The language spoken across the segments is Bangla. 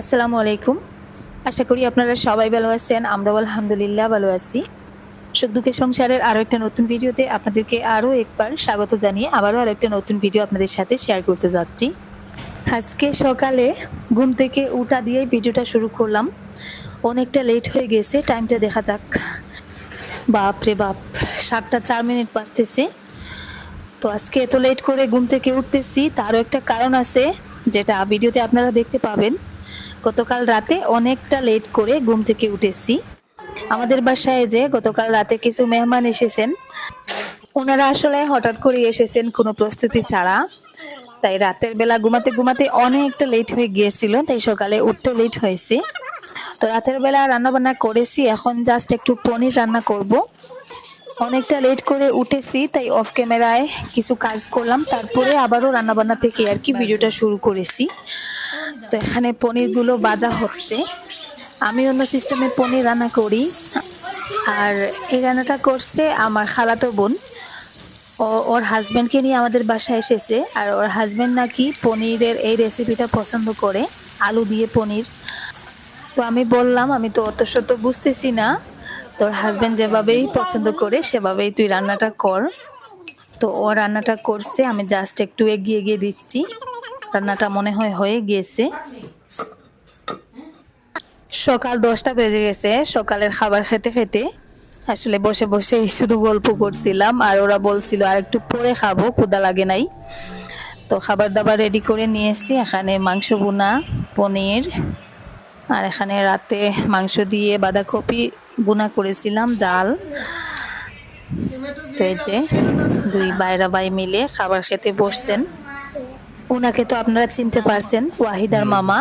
আসসালামু আলাইকুম। আশা করি আপনারা সবাই ভালো আছেন, আমরাও আলহামদুলিল্লাহ ভালো আছি। সুখ সংসারের আরও একটা নতুন ভিডিওতে আপনাদেরকে আরও একবার স্বাগত জানিয়ে আবারও আরও একটা নতুন ভিডিও আপনাদের সাথে শেয়ার করতে যাচ্ছি। আজকে সকালে ঘুম থেকে উঠা দিয়ে ভিডিওটা শুরু করলাম। অনেকটা লেট হয়ে গেছে, টাইমটা দেখা যাক। বাপ রে বাপ, সাতটা চার মিনিট বাঁচতেছে তো আজকে এত লেট করে ঘুম থেকে উঠতেছি, তারও একটা কারণ আছে, যেটা ভিডিওতে আপনারা দেখতে পাবেন। গতকাল রাতে অনেকটা লেট করে ঘুম থেকে উঠেছি। আমাদের বাসায় যে গতকাল রাতে কিছু মেহমান এসেছেন, ওনারা আসলে হঠাৎ করে এসেছেন কোনো প্রস্তুতি ছাড়া। তাই রাতের বেলা ঘুমাতে ঘুমাতে অনেকটা লেট হয়ে গিয়েছিল, তাই সকালে উঠতে লেট হয়েছে। তো রাতের বেলা রান্না বান্না করেছি, এখন জাস্ট একটু পনির রান্না করব। অনেকটা লেট করে উঠেছি, তাই অফ ক্যামেরায় কিছু কাজ করলাম। তারপরে আবারও রান্নাবান্না থেকে আর কি ভিডিওটা শুরু করেছি। তো এখানে পনিরগুলো বাজা হচ্ছে। আমি অন্য সিস্টেমে পনির রান্না করি। আর এই রান্নাটা করছে আমার খালাতো বোন। ও, ওর হাজব্যান্ডকে নিয়ে আমাদের বাসায় এসেছে। আর ওর হাজব্যান্ড নাকি পনিরের এই রেসিপিটা পছন্দ করে, আলু দিয়ে পনির। তো আমি বললাম, আমি তো অত শত বুঝতেছি না। তোর হাজব্যান্ড যেভাবেই পছন্দ করে, সেভাবেই তুই রান্নাটা কর। তো ও রান্নাটা করছে, আমি জাস্ট একটু এগিয়ে এগিয়ে দিচ্ছি। রান্নাটা মনে হয় হয়ে গিয়েছে সকাল দশটা বেজে গেছে, সকালের খাবার খেতে খেতে। আসলে বসে বসে শুধু গল্প করছিলাম, আর ওরা বলছিল, আর একটু পরে খাব ক্ষুদা লাগে নাই। তো খাবার দাবার রেডি করে নিয়ে এসেছি এখানে মাংস বোনা পনির, আর এখানে রাতে মাংস দিয়ে বাঁধাকপি করেছিলাম ডাল। তো এই যে দুই বাইরা বাই মিলে খাবার খেতে বসছেন। ওনাকে তো আপনারা চিনতে পারছেন ওয়াহিদার মামা।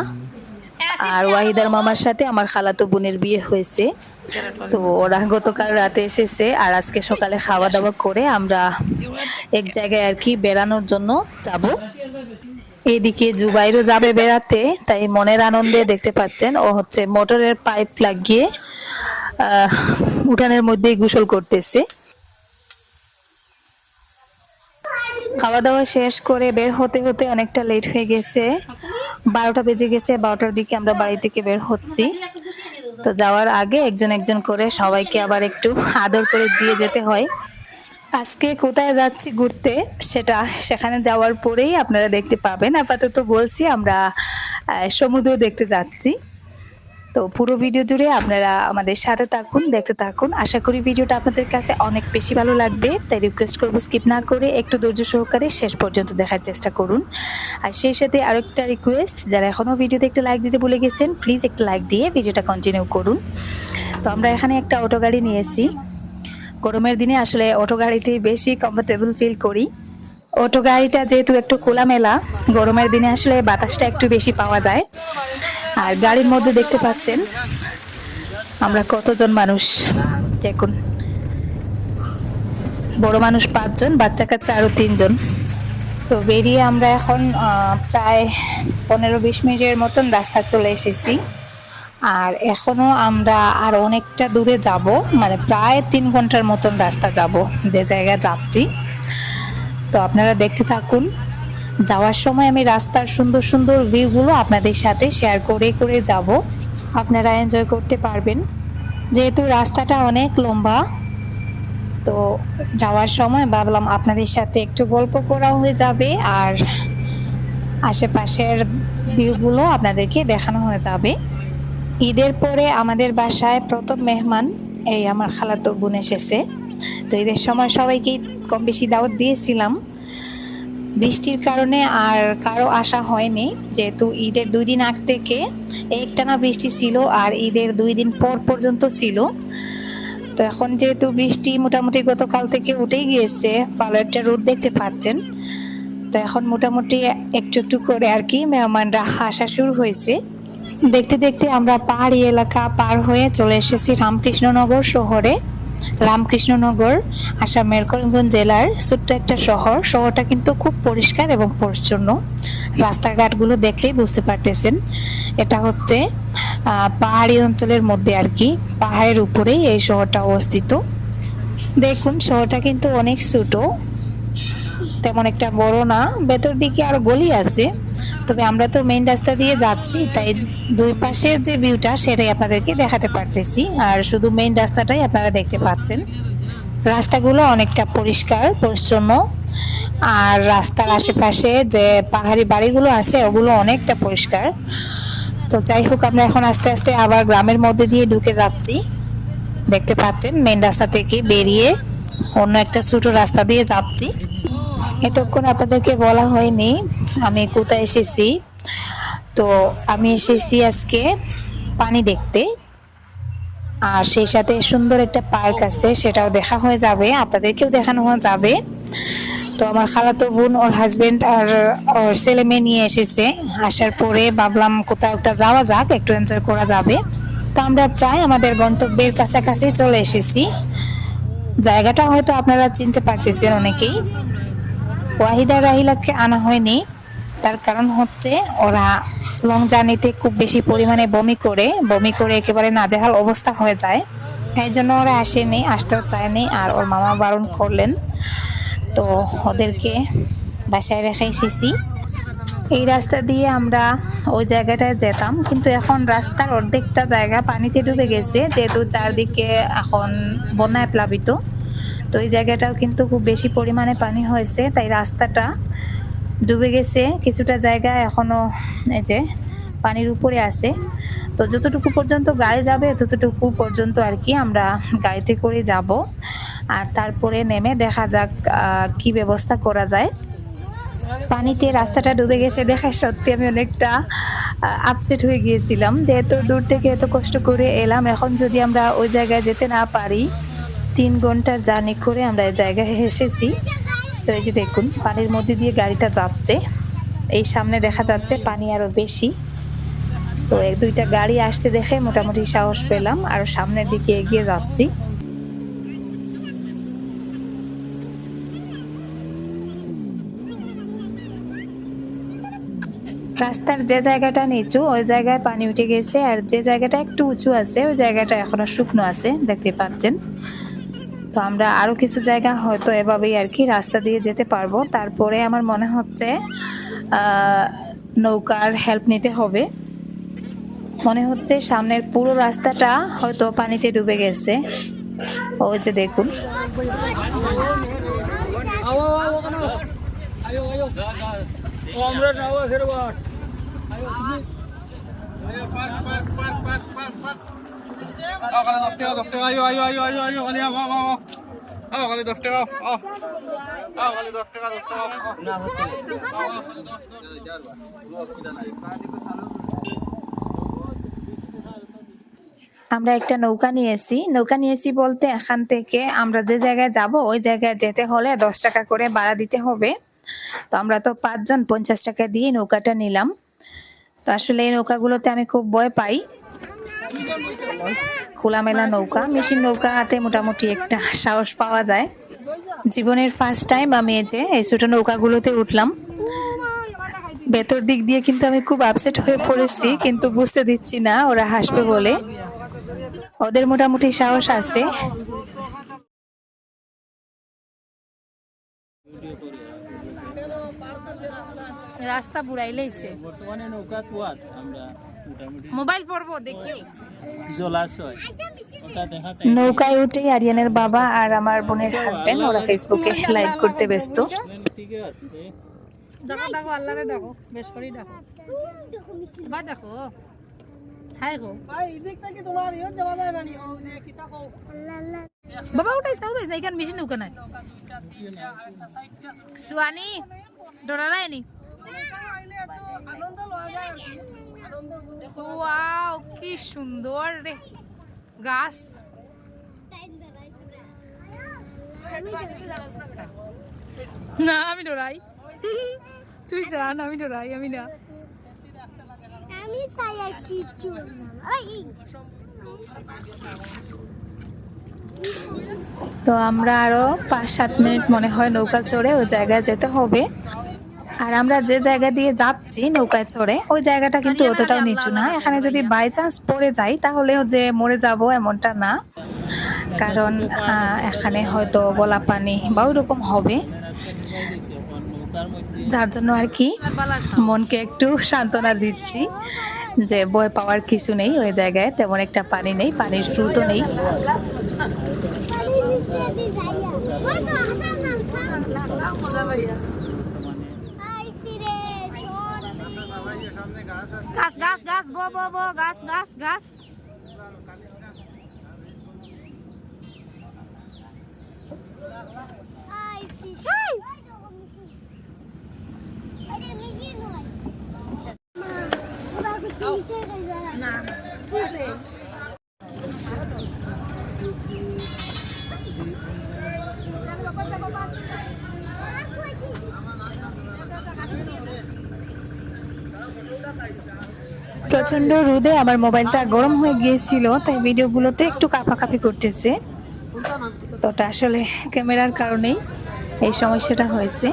আর ওয়াহিদার মামার সাথে আমার খালাতো বোনের বিয়ে হয়েছে। তো ওরা গতকাল রাতে এসেছে আর আজকে সকালে খাওয়া দাওয়া করে আমরা এক জায়গায় আর কি বেড়ানোর জন্য যাব। এদিকে জুবাইরও যাবে বেড়াতে তাই মনের আনন্দে দেখতে পাচ্ছেন। ও হচ্ছে মোটরের পাইপ লাগিয়ে উঠানের মধ্যেই গোসল করতেছে। খাওয়া দাওয়া শেষ করে বের হতে হতে অনেকটা লেট হয়ে গেছে। বারোটা বেজে গেছে, বারোটার দিকে আমরা বাড়ি থেকে বের হচ্ছি। তো যাওয়ার আগে একজন একজন করে সবাইকে আবার একটু আদর করে দিয়ে যেতে হয়। আজকে কোথায় যাচ্ছি ঘুরতে, সেটা সেখানে যাওয়ার পরেই আপনারা দেখতে পাবেন। আপাতত বলছি, আমরা সমুদ্র দেখতে যাচ্ছি। তো পুরো ভিডিও জুড়ে আপনারা আমাদের সাথে থাকুন, দেখতে থাকুন। আশা করি ভিডিওটা আপনাদের কাছে অনেক বেশি ভালো লাগবে, তাই রিকোয়েস্ট করব স্কিপ না করে একটু ধৈর্য সহকারে শেষ পর্যন্ত দেখার চেষ্টা করুন। আর সেই সাথে আরেকটা রিকোয়েস্ট যারা এখনও ভিডিওতে একটু লাইক দিতে ভুলে গেছেন প্লিজ একটু লাইক দিয়ে ভিডিওটা কন্টিনিউ করুন। তো আমরা এখানে একটা অটো গাড়ি নিয়েছি। গরমের দিনে আসলে অটো গাড়িতে বেশি কমফোর্টেবল ফিল করি। অটো গাড়িটা যেহেতু একটু খোলামেলা, গরমের দিনে আসলে বাতাসটা একটু বেশি পাওয়া যায়। আর গাড়ির মধ্যে দেখতে পাচ্ছেন, আমরা কতজন মানুষ। দেখুন, বড় মানুষ পাঁচজন, বাচ্চা কাচ্চা আরও তিনজন। তো বেরিয়ে আমরা এখন প্রায় পনেরো বিশ মিনিটের মতন রাস্তা চলে এসেছি। আর এখনও আমরা আর অনেকটা দূরে যাব মানে প্রায় তিন ঘণ্টার মতন রাস্তা যাব, যে জায়গায় যাচ্ছি। তো আপনারা দেখতে থাকুন যাওয়ার সময় আমি রাস্তার সুন্দর সুন্দর ভিউগুলো আপনাদের সাথে শেয়ার করে করে যাব। আপনারা এনজয় করতে পারবেন। যেহেতু রাস্তাটা অনেক লম্বা, তো যাওয়ার সময় ভাবলাম আপনাদের সাথে একটু গল্প করা হয়ে যাবে আর আশেপাশের ভিউগুলো আপনাদেরকে দেখানো হয়ে যাবে। ঈদের পরে আমাদের বাসায় প্রথম মেহমান, এই আমার খালাতো বোন এসেছে। তো ঈদের সময় সবাইকে কম বেশি দাওয়াত দিয়েছিলাম। বৃষ্টির কারণে আর কারও আসা হয়নি, যেহেতু ঈদের দুই দিন আগ থেকে একটানা বৃষ্টি ছিল আর ঈদের দুই দিন পর পর্যন্ত ছিল। তো এখন যেহেতু বৃষ্টি মোটামুটি গতকাল থেকে উঠেই গিয়েছে, ভালো একটা রোদ দেখতে পাচ্ছেন। তো এখন মোটামুটি একটু একটু করে আর কি মেহমানরা আসা শুরু হয়েছে। দেখতে দেখতে আমরা পাহাড়ি এলাকা পার হয়ে চলে এসেছি রামকৃষ্ণনগর শহরে। রামকৃষ্ণনগর আসামের করিমগঞ্জ জেলার ছোট্ট একটা শহর। শহরটা কিন্তু খুব পরিষ্কার এবং পরিচ্ছন্ন। রাস্তাঘাটগুলো দেখলেই বুঝতে পারতেছেন। এটা হচ্ছে পাহাড়ি অঞ্চলের মধ্যে আর কি, পাহাড়ের উপরেই এই শহরটা অবস্থিত। দেখুন, শহরটা কিন্তু অনেক ছোট। তেমন একটা বড় না। ভেতর দিকে আরও গলি আছে। তবে আমরা তো মেইন রাস্তা দিয়ে যাচ্ছি, তাই দুই পাশের যে ভিউটা সেটাই আপনাদেরকে দেখাতে পারতেছি। আর শুধু মেইন রাস্তাটাই আপনারা দেখতে পাচ্ছেন। রাস্তাগুলো অনেকটা পরিষ্কার, পরিচ্ছন্ন। আর রাস্তার আশেপাশে যে পাহাড়ি বাড়িগুলো আছে, ওগুলো অনেকটা পরিষ্কার। তো যাই হোক, আমরা এখন আস্তে আস্তে আবার গ্রামের মধ্যে দিয়ে ঢুকে যাচ্ছি। দেখতে পাচ্ছেন মেন রাস্তা থেকে বেরিয়ে অন্য একটা ছোট রাস্তা দিয়ে যাচ্ছি। এতক্ষণ আপনাদেরকে বলা হয়নি, আমি কোথায় এসেছি? তো আমি এসেছি আজকে পানি দেখতে, আর সেই সাথে সুন্দর একটা পার্ক আছে, সেটাও দেখা হয়ে যাবে, আপনাদেরকেও দেখানো হয়ে যাবে। তো আমার খালাতো বোন, ওর হাজবেন্ড আর ওর ছেলে মেয়ে নিয়ে এসেছে, আসার পরে ভাবলাম কোথাও একটা যাওয়া যাক, একটু এনজয় করা যাবে। তো আমরা প্রায় আমাদের গন্তব্যের কাছাকাছি চলে এসেছি। জায়গাটা হয়তো আপনারা চিনতে পারতেছেন অনেকেই। ওয়াহিদা রাহিলাকে আনা হয়নি। তার কারণ হচ্ছে ওরা লং জার্নিতে খুব বেশি পরিমাণে বমি করে বমি করে একেবারে নাজেহাল অবস্থা হয়ে যায়। এই জন্য ওরা আসেনি, আসতেও চায়নি আর ওর মামা বারণ করলেন। তো ওদেরকে বাসায় রেখে এসেছি। এই রাস্তা দিয়ে আমরা ওই জায়গাটায় যেতাম, কিন্তু এখন রাস্তার অর্ধেকটা জায়গা পানিতে ডুবে গেছে, যেহেতু চারদিকে এখন বন্যায় প্লাবিত। তো এই জায়গাটাও কিন্তু খুব বেশি পরিমাণে পানি হয়েছে, তাই রাস্তাটা ডুবে গেছে। কিছুটা জায়গা এখনও এই যে পানির উপরে আছে। তো যতটুকু পর্যন্ত গাড়ি যাবে, ততটুকু পর্যন্ত আর কি আমরা গাড়িতে করে যাব। আর তারপরে নেমে দেখা যাক কি ব্যবস্থা করা যায়। পানিতে রাস্তাটা ডুবে গেছে দেখে সত্যি আমি অনেকটা আপসেট হয়ে গিয়েছিলাম। যে এত দূর থেকে এত কষ্ট করে এলাম, এখন যদি আমরা ওই জায়গায় যেতে না পারি তিন ঘণ্টার জার্নি করে আমরা এই জায়গায় এসেছি। তো এই যে দেখুন, পানির মধ্যে দিয়ে গাড়িটা যাচ্ছে। এই সামনে দেখা যাচ্ছে পানি আরও বেশি। তো এক দুইটা গাড়ি আসতে দেখে মোটামুটি সাহস পেলাম, আর সামনের দিকে এগিয়ে যাচ্ছি। রাস্তার যে জায়গাটা নিচু, ওই জায়গায় পানি উঠে গেছে, আর যে জায়গাটা একটু উঁচু আছে, ওই জায়গাটা এখনও শুকনো আছে, দেখতে পাচ্ছেন। তো আমরা আরও কিছু জায়গা হয়তো এভাবেই আর কি রাস্তা দিয়ে যেতে পারব। তারপরে আমার মনে হচ্ছে নৌকার হেল্প নিতে হবে। মনে হচ্ছে সামনের পুরো রাস্তাটা হয়তো পানিতে ডুবে গেছে। ওই যে দেখুন। আমরা আমরা একটা নৌকা নিয়েছি নৌকা নিয়েছি বলতে এখান থেকে আমরা যে জায়গায় যাব, ওই জায়গায় যেতে হলে দশ টাকা করে ভাড়া দিতে হবে। তো আমরা তো পাঁচজন, পঞ্চাশ টাকা দিয়ে নৌকাটা নিলাম। তো আসলে এই নৌকাগুলোতে আমি খুব ভয় পাই। খোলামেলা নৌকা মেশিন নৌকা হাতে মোটামুটি একটা সাহস পাওয়া যায়। জীবনের ফার্স্ট টাইম আমি এই যে এই ছোট নৌকাগুলোতে উঠলাম। ভেতর দিক দিয়ে কিন্তু আমি খুব আপসেট হয়ে পড়েছি কিন্তু বুঝতে দিচ্ছি না ওরা হাসবে বলে। ওদের মোটামুটি সাহস আছে। রাস্তা বুড়াইলেইছে বর্তমানে নৌকা মোবাইল পড়ব দেখি। জলাশয়। নৌকায় উঠে আরিয়ানের বাবা আর আমার বোনের হাজবেন্ড ওরা ফেসবুকে লাইভ করতে ব্যস্ত। দেখো দেখো আল্লাহরে দেখো বেশ করে দেখো। দেখো হাই গো। বাবা উঠাইছ না উঠাইছ না এখানে মেশিন নৌকা নাই। সুয়ানি? ডরালাই নি ওয়াও কি সুন্দর রে। গাছ। না আমি ডরাই। তুই জান আমি ডরাই আমি না। আমি চাই আর কিছু তো আমরা আরও পাঁচ সাত মিনিট মনে হয় নৌকা চড়ে ওই জায়গায় যেতে হবে। আর আমরা যে জায়গা দিয়ে যাচ্ছি নৌকায় চড়ে ওই জায়গাটা কিন্তু অতটাও নিচু না এখানে যদি বাই চান্স পড়ে যাই তাহলেও যে মরে যাব এমনটা না কারণ এখানে হয়তো গলা পানি বা ওইরকম হবে যার জন্য আর কি মনকে একটু সান্ত্বনা দিচ্ছি যে বই পাওয়ার কিছু নেই ওই জায়গায় তেমন একটা পানি নেই পানির স্রোতও নেই গাছ গাছ গাছ বো বো বো গাছ গাছ গাছ প্রচণ্ড রোদে আমার মোবাইলটা গরম হয়ে গিয়েছিল, তাই ভিডিওগুলোতে একটু কাঁপাকাঁপি করতেছে। তো ওটা আসলে ক্যামেরার কারণেই এই সমস্যাটা হয়েছে।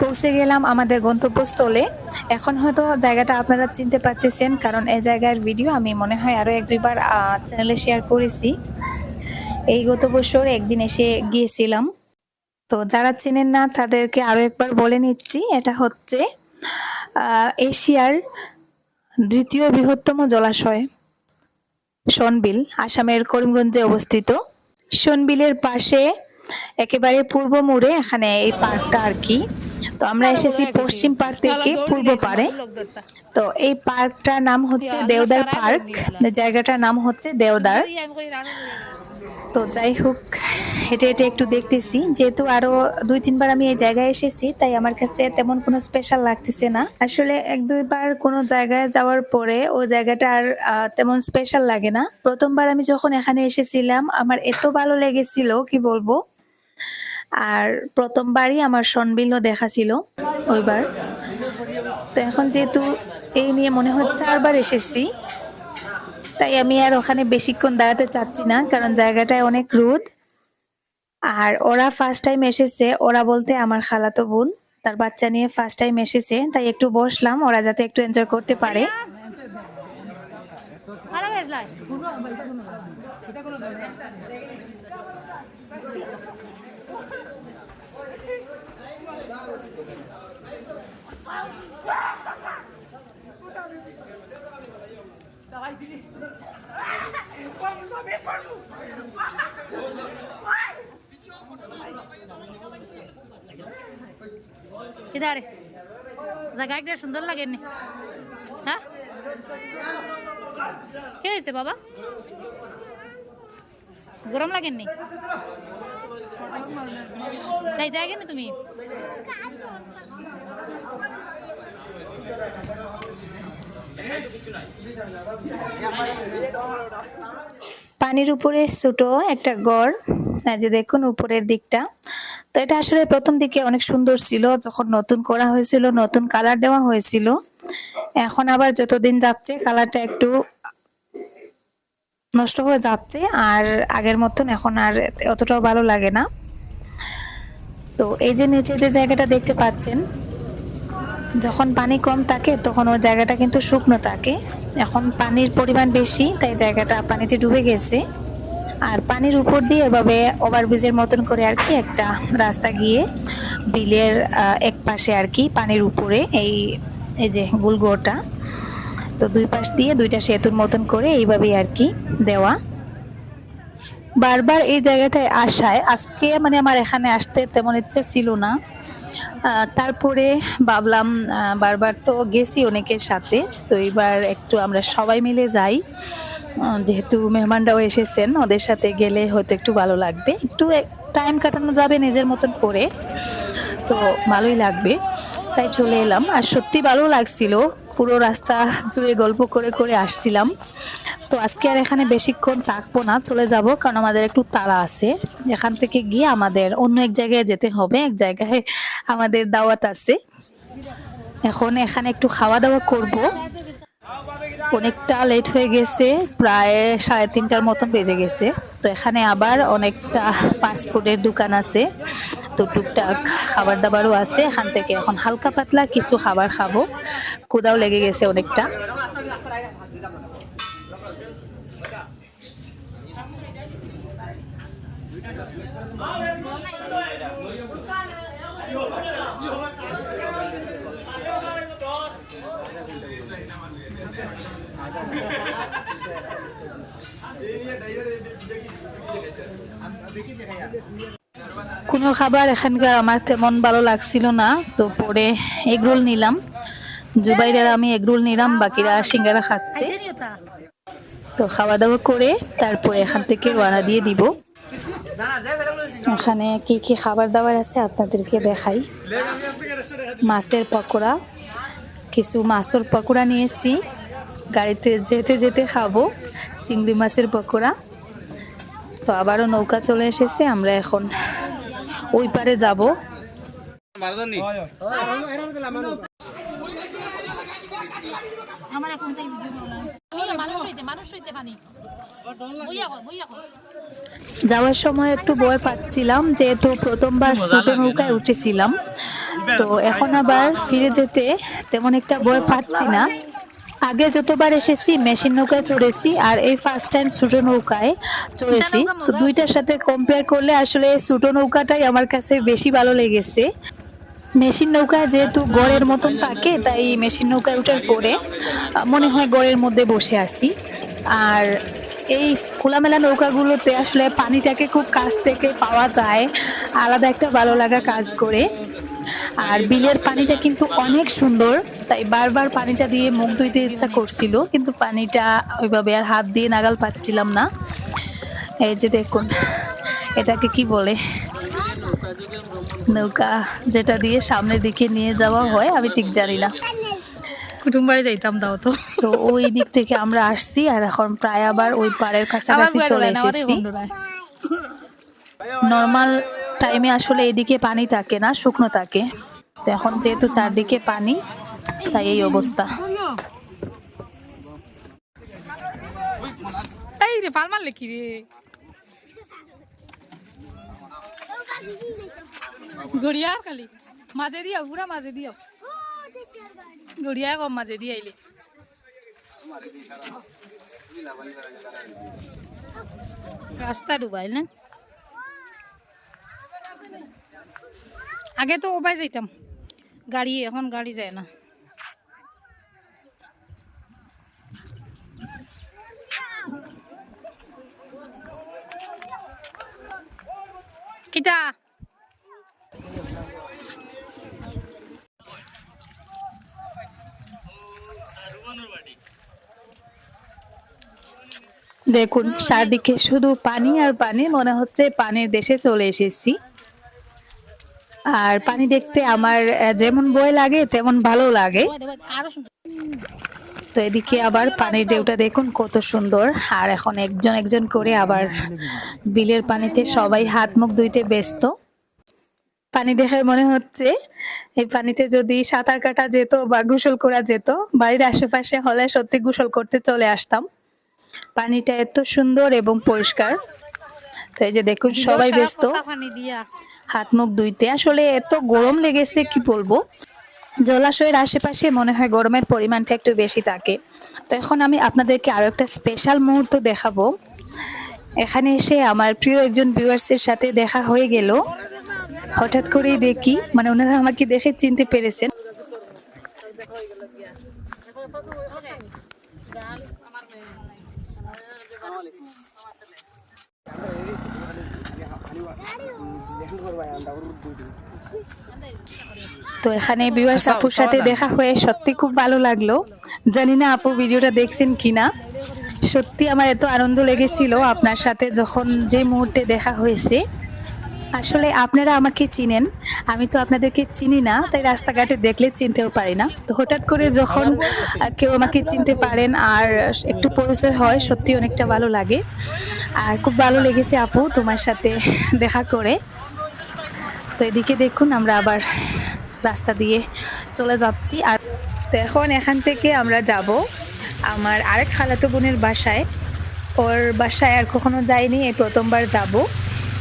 পৌঁছে গেলাম আমাদের গন্তব্যস্থলে। এখন হয়তো জায়গাটা আপনারা চিনতে পারতেছেন, কারণ এই জায়গার ভিডিও আমি মনে হয় আরও এক দুইবার চ্যানেলে শেয়ার করেছি। এই গত বছর একদিন এসে গিয়েছিলাম। তো যারা চেনেন না, তাদেরকে আরও একবার বলে নিচ্ছি, এটা হচ্ছে এশিয়ার দ্বিতীয় বৃহত্তম জলাশয়, শোনবিল, আসামের করিমগঞ্জে অবস্থিত। শোনবিলের পাশে, একেবারে পূর্ব মোড়ে, এখানে এই পার্কটা আর কি। তো আমরা এসেছি পশ্চিম পার্ক থেকে পূর্ব পারে। তো। এই পার্কটার নাম হচ্ছে দেওদার পার্ক। জায়গাটার নাম হচ্ছে দেওদার। তো যাই হোক হেঁটে হেঁটে একটু দেখতেছি। যেহেতু আরও দুই তিনবার আমি এই জায়গায় এসেছি তাই আমার কাছে তেমন কোনো স্পেশাল লাগতেছে না। আসলে এক দুইবার কোনো জায়গায় যাওয়ার পরে ওই জায়গাটা আর তেমন স্পেশাল লাগে না। প্রথমবার আমি যখন এখানে এসেছিলাম আমার এত ভালো লেগেছিল কি বলব? আর প্রথমবারই আমার সনবিলও দেখা ছিল ওইবার। তো এখন যেহেতু এই নিয়ে মনে হয় চারবার এসেছি, তাই আমি আর ওখানে বেশিক্ষণ দাঁড়াতে চাচ্ছি না, কারণ জায়গাটায় অনেক রোদ। আর ওরা ফার্স্ট টাইম এসেছে, ওরা বলতে আমার খালাতো বোন, তার বাচ্চা নিয়ে ফার্স্ট টাইম এসেছে, তাই একটু বসলাম, ওরা যাতে একটু এনজয় করতে পারে। আরে গেছলাই কিদারে জায়গা একটা সুন্দর লাগেনি হ্যাঁ কে হয়েছে বাবা? গরম লাগেননি? যাই না তুমি? পানির উপরে ছোট একটা গড় যে দেখুন উপরের দিকটা। তো এটা আসলে প্রথম দিকে অনেক সুন্দর ছিল, যখন নতুন করা হয়েছিল, নতুন কালার দেওয়া হয়েছিল। এখন আবার যতদিন যাচ্ছে কালারটা একটু নষ্ট হয়ে যাচ্ছে আর আগের মতন এখন আর অতটাও ভালো লাগে না। তো এই যে নিচে যে জায়গাটা দেখতে পাচ্ছেন, যখন পানি কম থাকে তখন ওই জায়গাটা কিন্তু শুকনো থাকে। এখন পানির পরিমাণ বেশি, তাই জায়গাটা পানিতে ডুবে গেছে। আর পানির উপর দিয়ে এভাবে ওভারব্রিজের মতন করে আর কি একটা রাস্তা গিয়ে বিলের এক পাশে আর কি পানির উপরে এই এই যে গুলগোটা। তো দুই পাশ দিয়ে দুইটা সেতুর মতন করে এইভাবেই আর কি দেওয়া। বারবার এই জায়গাটায় আসায়, আজকে মানে আমার এখানে আসতে তেমন ইচ্ছে ছিল না। তারপরে ভাবলাম বারবার তো গেছি অনেকের সাথে, তো এবার একটু আমরা সবাই মিলে যাই। যেহেতু মেহমানরাও এসেছেন, ওদের সাথে গেলে হয়তো একটু ভালো লাগবে। একটু টাইম কাটানো যাবে নিজের মতন করে, তো ভালোই লাগবে। তাই চলে এলাম। আর সত্যি ভালো লাগছিল পুরো রাস্তা জুড়ে গল্প করে করে আসছিলাম। তো আজকে আর এখানে বেশিক্ষণ থাকব না, চলে যাব কারণ আমাদের একটু তাড়া আছে। এখান থেকে গিয়ে আমাদের অন্য এক জায়গায় যেতে হবে, এক জায়গায় আমাদের দাওয়াত আছে। এখন এখানে একটু খাওয়া দাওয়া করব। অনেকটা লেট হয়ে গেছে, প্রায় সাড়ে তিনটার মতন বেজে গেছে। তো এখানে আবার অনেকটা ফাস্টফুডের দোকান আছে। তো টুকটাক খাবার দাবারও আছে এখান থেকে এখন হালকা পাতলা কিছু খাবার খাব ক্ষুদাও লেগে গেছে অনেকটা কোনো খাবার এখানকার আমার তেমন ভালো লাগছিল না। তো পরে এগরোল নিলাম। জুবাইরের আমি এগরোল নিলাম, বাকিরা সিঙ্গারা খাচ্ছে। তো খাওয়া দাওয়া করে তারপরে এখান থেকে রওনা দিয়ে দিব। এখানে কি কি খাবার দাবার আছে আপনাদেরকে দেখাই। মাছের পকোড়া, কিছু মাছের পকোড়া নিয়েছি। গাড়িতে যেতে যেতে খাব, চিংড়ি মাছের পকোড়া। তো আবারও নৌকা চলে এসেছে, আমরা এখন ওই পারে যাব। যাওয়ার সময় একটু ভয় পাচ্ছিলাম যেহেতু প্রথমবার ছোট নৌকায় উঠেছিলাম। তো এখন আবার ফিরে যেতে তেমন একটা ভয় পাচ্ছি না। আগে যতবার এসেছি মেশিন নৌকায় চড়েছি আর এই ফার্স্ট টাইম ছোট নৌকায় চড়েছি। তো দুইটার সাথে কম্পেয়ার করলে আসলে ছোট নৌকাটাই আমার কাছে বেশি ভালো লেগেছে। মেশিন নৌকা যেহেতু গড়ের মতন থাকে তাই মেশিন নৌকায় ওঠার পরে মনে হয় গড়ের মধ্যে বসে আছি। আর এই খোলামেলা নৌকাগুলোতে আসলে পানিটাকে খুব কাছ থেকে পাওয়া যায় আলাদা একটা ভালো লাগা কাজ করে। আর বিলের পানিটা কিন্তু অনেক সুন্দর তাই বারবার পানিটা দিয়ে মুখ ধুইতে ইচ্ছা করছিল কিন্তু পানিটা ওইভাবে আর হাত দিয়ে নাগাল পাচ্ছিলাম না। এই যে দেখুন এটাকে কি বলে? নৌকা যেটা দিয়ে সামনের দিকে নিয়ে যাওয়া হয় আমি ঠিক জানি না। কুটুম বাড়ি যাইতাম দাও তো। তো ওই দিক থেকে আমরা আসছি আর এখন প্রায় আবার ওই পাড়ের কাছাকাছি চলে এসেছি। নর্মাল টাইমে আসলে এদিকে পানি থাকে না, শুকনো থাকে। তো এখন যেহেতু চারদিকে পানি, তাই এই অবস্থা। এই রে পাল মারলে কি রে? গড়িয়া খালি। মাঝে দিও, পুরা মাঝে দিও। গড়িয়া কম মাঝে দিয়ে আইলে। রাস্তা ডুবাই না? আগে তো ওবাই যাইতাম। গাড়ি, এখন গাড়ি যায় না। কিতা? দেখুন চারদিকে শুধু পানি আর পানি মনে হচ্ছে পানির দেশে চলে এসেছি। আর পানি দেখতে আমার যেমন বই লাগে তেমন ভালো লাগে। তো এদিকে আবার পানির ঢেউটা দেখুন কত সুন্দর। আর এখন একজন একজন করে আবার বিলের পানিতে সবাই হাত মুখ ধুইতে ব্যস্ত। পানি দেখে মনে হচ্ছে এই পানিতে যদি সাঁতার কাটা যেত বা গোসল করা যেত বাড়ির আশেপাশে হলে সত্যি গোসল করতে চলে আসতাম। পানিটা এত সুন্দর এবং পরিষ্কার। তো এই যে দেখুন সবাই ব্যস্ত। পানি দিয়া। হাত মুখ ধুইতে। আসলে এত গরম লেগেছে, কি বলব? জলাশয়ের আশেপাশে মনে হয় গরমের পরিমাণটা একটু বেশি থাকে। তো এখন আমি আপনাদেরকে আরও একটা স্পেশাল মুহূর্ত দেখাবো। এখানে এসে আমার প্রিয় একজন ভিউয়ার্সের সাথে দেখা হয়ে গেল। হঠাৎ করেই দেখি মানে ওনারা আমাকে দেখে চিনতে পেরেছেন। তো এখানে ভিউয়ার্স আপুর সাথে দেখা হয়ে সত্যি খুব ভালো লাগল। জানি না আপু ভিডিওটা দেখছেন কিনা। সত্যি আমার এত আনন্দ লেগেছিল আপনার সাথে যখন যে মুহূর্তে দেখা হয়েছে। আসলে আপনারা আমাকে চিনেন। আমি তো আপনাদেরকে চিনি না তাই রাস্তাঘাটে দেখলে চিনতেও পারি না। তো হঠাৎ করে যখন কেউ আমাকে চিনতে পারেন আর একটু পরিচয় হয় সত্যি অনেকটা ভালো লাগে। আর খুব ভালো লেগেছে আপু তোমার সাথে দেখা করে। তো এদিকে দেখুন, আমরা আবার রাস্তা দিয়ে চলে যাচ্ছি। আর তো এখন এখান থেকে আমরা যাব আমার আরেক খালাতো বোনের বাসায়। ওর বাসায় আর কখনো যাইনি, এই প্রথমবার যাব।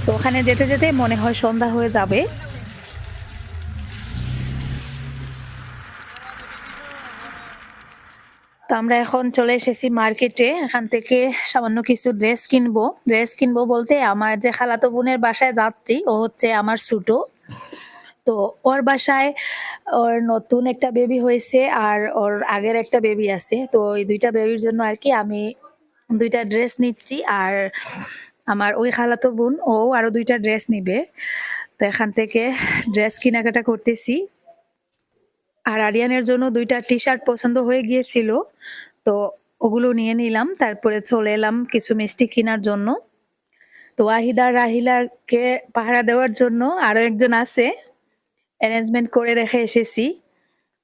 তো ওখানে যেতে যেতে মনে হয় সন্ধ্যা হয়ে যাবে। তো আমরা এখন চলে এসেছি মার্কেটে। এখান থেকে সামান্য কিছু ড্রেস কিনবো। ড্রেস কিনবো বলতে আমার যে খালাতো বোনের বাসায় যাচ্ছি, ও হচ্ছে আমার ছোটো। তো ওর বাসায় ওর নতুন একটা বেবি হয়েছে আর ওর আগের একটা বেবি আছে। তো এই দুইটা বেবির জন্য আর কি আমি দুইটা ড্রেস নিচ্ছি আর আমার ওই খালাতো বোন, ও আরও দুইটা ড্রেস নিবে। তো এখান থেকে ড্রেস কেনাকাটা করতেছি। আর আরিয়ানের জন্য দুইটা টি শার্ট পছন্দ হয়ে গিয়েছিল। তো ওগুলো নিয়ে নিলাম, তারপরে চলে এলাম কিছু মিষ্টি কেনার জন্য। তো ওয়াহিদা রাহিলাকে পাহারা দেওয়ার জন্য আরও একজন আছে অ্যারেঞ্জমেন্ট করে রেখে এসেছি।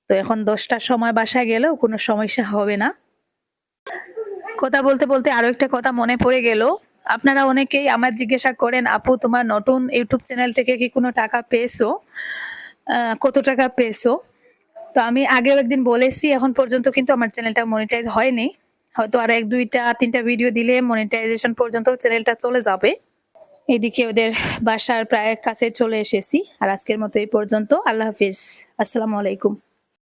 তো এখন দশটার সময় বাসায় গেলেও কোনো সমস্যা হবে না। কথা বলতে বলতে আরও একটা কথা মনে পড়ে গেল। আপনারা অনেকেই আমার জিজ্ঞাসা করেন, আপু, তোমার নতুন ইউটিউব চ্যানেল থেকে কি কোনো টাকা পেয়েছ? কত টাকা পেয়েছ? তো আমি আগেও একদিন বলেছি, এখন পর্যন্ত কিন্তু আমার চ্যানেলটা মনিটাইজ হয়নি। হয়তো আর এক, দুইটা, তিনটা ভিডিও দিলে মনিটাইজেশন পর্যন্ত চ্যানেলটা চলে যাবে। এদিকে ওদের বাসার প্রায় কাছে চলে এসেছি। আর আজকের মতো এই পর্যন্ত। আল্লাহ হাফিজ। আসসালামু আলাইকুম।